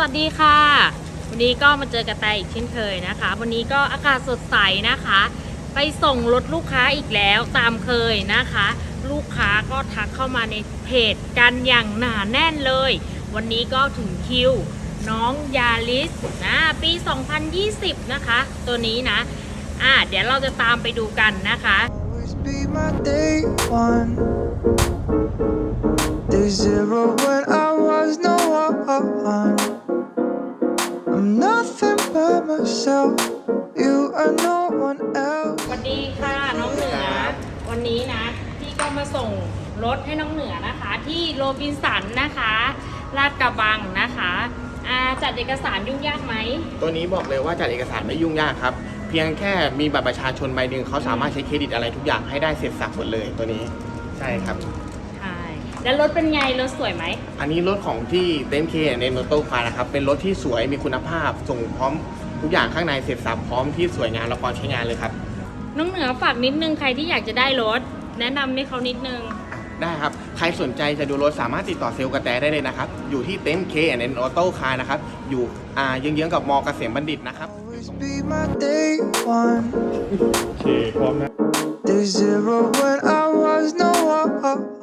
วัสดีค่ะ วันนี้ก็มาเจอกับแตอีกเช่นเคยนะคะ วันนี้ก็อากาศสดใสนะคะ ไปส่งรถลูกค้าอีกแล้วตามเคยนะคะ ลูกค้าก็ทักเข้ามาในเพจกันอย่างหนาแน่นเลย วันนี้ก็ถึงคิว น้องยาลิสนะปี 2020 นะคะ ตัวนี้นะอะเดี๋ยวเราจะตามไปดูกันนะคะ always be my day one. Day zero when I'm nothing but myself. You are no one else. สวัสดีค่ะน้องเหนือ วันนี้นะพี่ก็มาส่งรถให้น้องเหนือนะคะ ที่โรบินสันนะคะลาดกระบังนะคะอ่าจัดเอกสารยุ่งยากไหมตัวนี้บอกเลยว่าจัดเอกสารไม่ยุ่งยากครับ เพียงแค่มีบัตรประชาชนใบหนึ่งเขาสามารถใช้เครดิตอะไรทุกอย่างให้ได้เสร็จสับหมดเลยตัวนี้ ใช่ครับใช่ แล้วรถเป็นไง รถสวยไหม อันนี้รถของที่เต็นท์เคในโนโต้คาร์นะครับ เป็นรถที่สวยมีคุณภาพ ส่งพร้อมทุกอย่างข้างในเสร็จสับพร้อมที่สวยงามและพร้อมใช้งานเลยครับ น้องเหนือฝากนิดนึงใครที่อยากจะได้รถ แนะนำให้เขานิดนึง ได้ครับ ใครสนใจจะดูรถสามารถติดต่อเซลล์กระแตได้เลยนะครับ อยู่ที่เต็นท์เคในโนโต้คาร์นะครับ อยู่อ่าเยื้องๆกับมอเกษมบัณฑิตนะครับ Always be my day one. โอเคพร้อมนะ Day zero when I was no one.